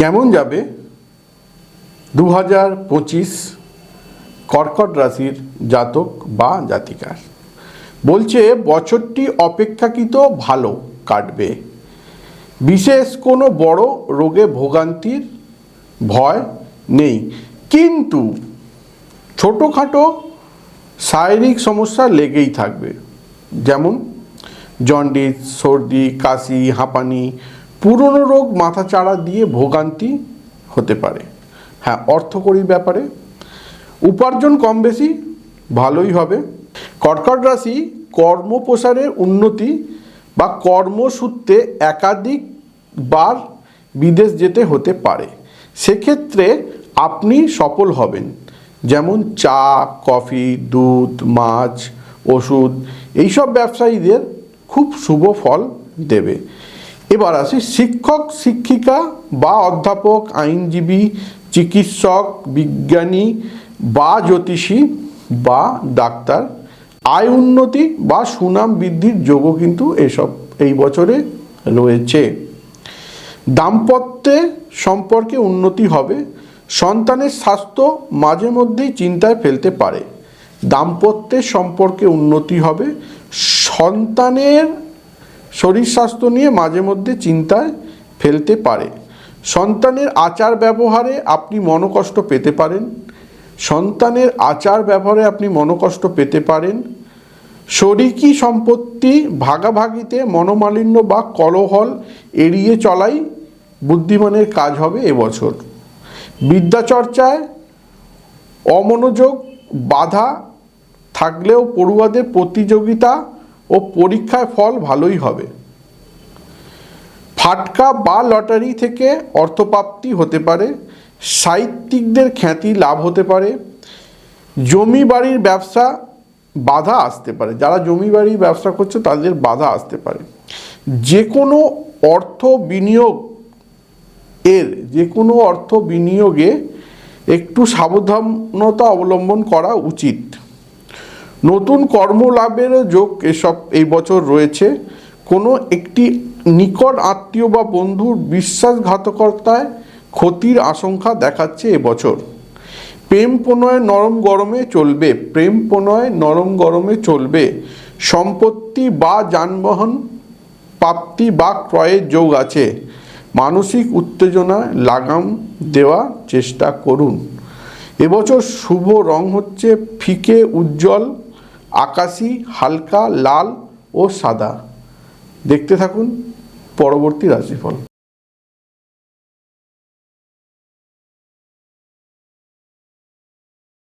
কেমন যাবে? দু হাজার পঁচিশ কর্কট রাশির জাতক বা জাতিকার। বলছে, বছরটি অপেক্ষাকৃত ভালো কাটবে। বিশেষ কোনো বড় রোগে ভোগান্তির ভয় নেই। কিন্তু ছোটোখাটো শারীরিক সমস্যা লেগেই থাকবে। যেমন জন্ডিস, সর্দি, কাশি, হাঁপানি পুরনো রোগ মাথাচাড়া দিয়ে ভোগান্তি হতে পারে। হ্যাঁ অর্থকরী ব্যাপারে। উপার্জন কম বেশি, ভালোই হবে। কর্কট রাশি কর্মপ্রসারের উন্নতি বা কর্মসূত্রে একাধিকবার বিদেশ যেতে হতে পারে। সেক্ষেত্রে আপনি সফল হবেন। যেমন চা, কফি, দুধ, মাছ, ওষুধ, এইসব ব্যবসায়ীদের খুব শুভ ফল দেবে। এবার আসি, শিক্ষক, শিক্ষিকা বা অধ্যাপক, আইনজীবী, চিকিৎসক, বিজ্ঞানী বা জ্যোতিষী বা ডাক্তার, আয় উন্নতি বা সুনাম বৃদ্ধির যোগও কিন্তু এসব এই বছরে রয়েছে। দাম্পত্যে সম্পর্কে উন্নতি হবে, সন্তানের স্বাস্থ্য মাঝে মধ্যেই চিন্তায় ফেলতে পারে। দাম্পত্যের সম্পর্কে উন্নতি হবে, সন্তানের শরীর স্বাস্থ্য নিয়ে মাঝে মধ্যে চিন্তায় ফেলতে পারে। সন্তানের আচার ব্যবহারে আপনি মনোকষ্ট পেতে পারেন। সন্তানের আচার ব্যবহারে আপনি মনোকষ্ট পেতে পারেন। শরিকি সম্পত্তি ভাগাভাগিতে মনোমালিন্য বা কলহল এড়িয়ে চলাই বুদ্ধিমানের কাজ হবে এবছর। বিদ্যাচর্চায় অমনোযোগ, বাধা থাকলেও পড়ুয়াদের প্রতিযোগিতা ও পরীক্ষায় ফল ভালোই হবে। ফাটকা বা লটারি থেকে অর্থপ্রাপ্তি হতে পারে, সাহিত্যিকদের খ্যাতি লাভ হতে পারে, জমি বাড়ির ব্যবসা বাধা আসতে পারে। যারা জমি বাড়ির ব্যবসা করছে তাদের বাধা আসতে পারে। যে কোনো অর্থ বিনিয়োগ এর যে কোনো অর্থ বিনিয়োগে একটু সাবধানতা অবলম্বন করা উচিত। নতুন কর্মলাভেরও যোগ এসব এই বছর রয়েছে। কোনো একটি নিকট আত্মীয় বা বন্ধুর বিশ্বাসঘাতকতায় ক্ষতির আশঙ্কা দেখাচ্ছে এবছর প্রেম প্রণয় নরম গরমে চলবে, প্রেম প্রণয় নরম গরমে চলবে। সম্পত্তি বা যানবাহন, প্রাপ্তি বা ক্রয়ের যোগ আছে। মানসিক উত্তেজনায় লাগাম দেওয়ার চেষ্টা করুন। এবছর শুভ রং হচ্ছে ফিকে উজ্জ্বল আকাশি হালকা লাল ও সাদা। দেখতে থাকুন পরবর্তী রাশিফল।